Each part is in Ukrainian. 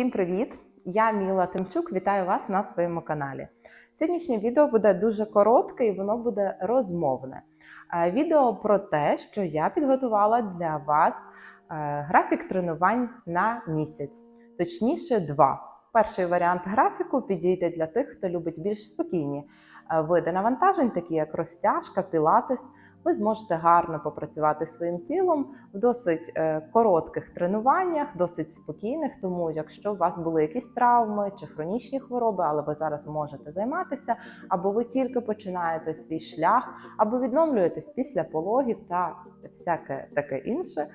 Всім привіт! Я Міла Тимчук. Вітаю вас на своєму каналі. Сьогоднішнє відео буде дуже коротке і воно буде розмовне. Е, Відео про те, що я підготувала для вас е, графік тренувань на місяць, точніше, два. Перший варіант графіку підійде для тих, хто любить більш спокійні е, види навантажень, такі як розтяжка, пілатес. Ви зможете гарно попрацювати своїм тілом в досить е, коротких тренуваннях, досить спокійних. Тому, якщо у вас були якісь травми чи хронічні хвороби, але ви зараз можете займатися, або ви тільки починаєте свій шлях, або відновлюєтесь після пологів та всяке таке інше,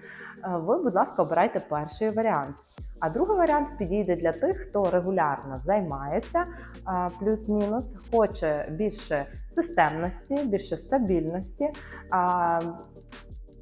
ви, будь ласка, обирайте перший варіант. А другий варіант підійде для тих, хто регулярно займається, плюс-мінус, хоче більше системності, більше стабільності.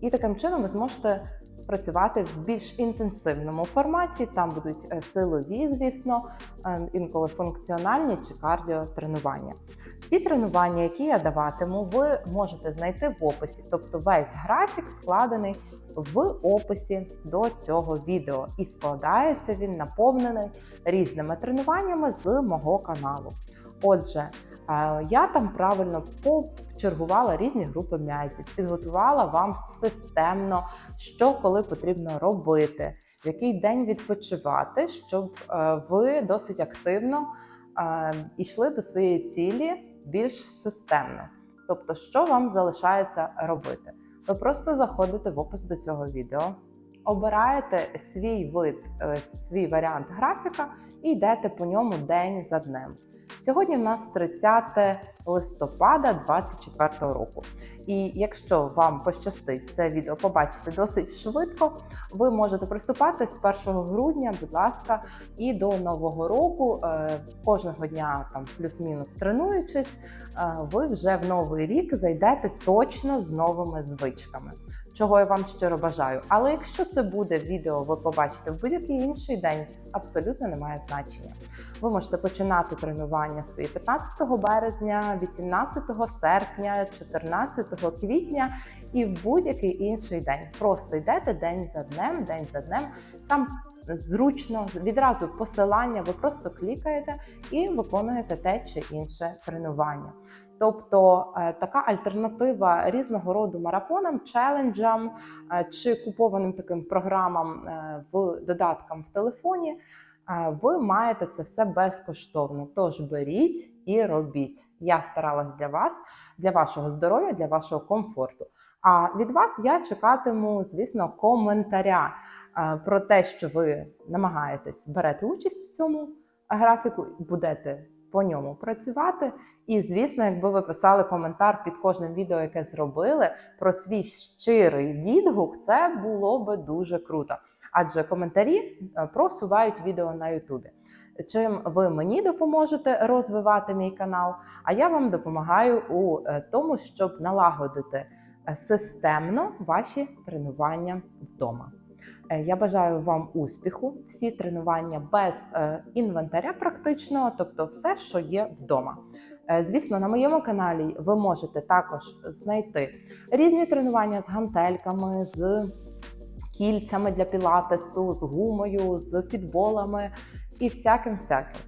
І таким чином ви зможете працювати в більш інтенсивному форматі. Там будуть е, силові, звісно, е, інколи функціональні чи кардіотренування. Всі тренування, які я даватиму, ви можете знайти в описі, тобто весь графік складений в описі до цього відео, і складається він наповнений різними тренуваннями з мого каналу. Отже, я там правильно почергувала різні групи м'язів, підготувала вам системно, що коли потрібно робити, в який день відпочивати, щоб е, ви досить активно е, йшли до своєї цілі більш системно. Тобто, що вам залишається робити? Ви просто заходите в опис до цього відео, обираєте свій вид, е, свій варіант графіка і йдете по ньому день за днем. Сьогодні в нас 30 листопада 2024 року. І якщо вам пощастить це відео побачити досить швидко, ви можете приступати з 1 грудня, будь ласка, і до нового року е, кожного дня, там плюс-мінус тренуючись, е, ви вже в новий рік зайдете точно з новими звичками. Чого я вам щиро бажаю. Але якщо це буде відео, ви побачите в будь-який інший день, абсолютно немає значення. Ви можете починати тренування свої 15 березня, 18 серпня, 14 квітня і в будь-який інший день. Просто йдете день за днем, день за днем. Там зручно відразу посилання, ви просто клікаєте і виконуєте те чи інше тренування. Тобто е, така альтернатива різного роду марафонам, челенджам е, чи купованим таким програмам е, в додаткам в телефоні. Ви маєте це все безкоштовно. Тож беріть і робіть. Я старалась для вас, для вашого здоров'я, для вашого комфорту. А від вас я чекатиму, звісно, коментаря про те, що ви намагаєтесь берете участь в цьому графіку, будете по ньому працювати. І, звісно, якби ви писали коментар під кожним відео, яке зробили, про свій щирий відгук, це було би дуже круто. Адже коментарі е, просувають відео на Ютубі. Чим ви мені допоможете розвивати мій канал, а я вам допомагаю у е, тому, щоб налагодити е, системно ваші тренування вдома. Я бажаю вам успіху, всі тренування без інвентаря, практичного, тобто все, що є вдома. Звісно, на моєму каналі ви можете також знайти різні тренування з гантельками, з кільцями для пілатесу, з гумою, з фітболами і всяким всяким.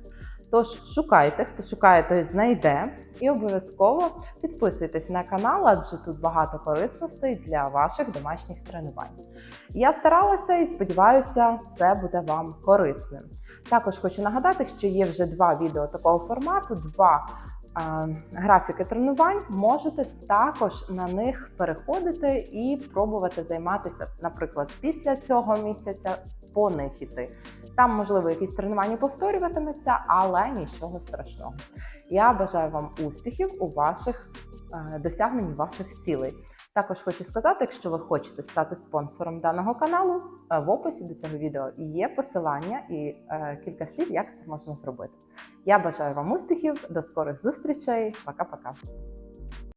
Тож шукайте, хто шукає, той знайде. І обов'язково підписуйтесь на канал, адже тут багато корисностей для ваших домашніх тренувань. Я старалася і сподіваюся, це буде вам корисним. Також хочу нагадати, що є вже два відео такого формату, два графіки тренувань, можете також на них переходити і пробувати займатися, наприклад, після цього місяця по них іти. Там, можливо, якісь тренування повторюватиметься, але нічого страшного. Я бажаю вам успіхів у ваших е, досягненні ваших цілей. Також хочу сказати, якщо ви хочете стати спонсором даного каналу, е, в описі до цього відео є посилання і е, кілька слів, як це можна зробити. Я бажаю вам успіхів, до скорих зустрічей. Пока-пока.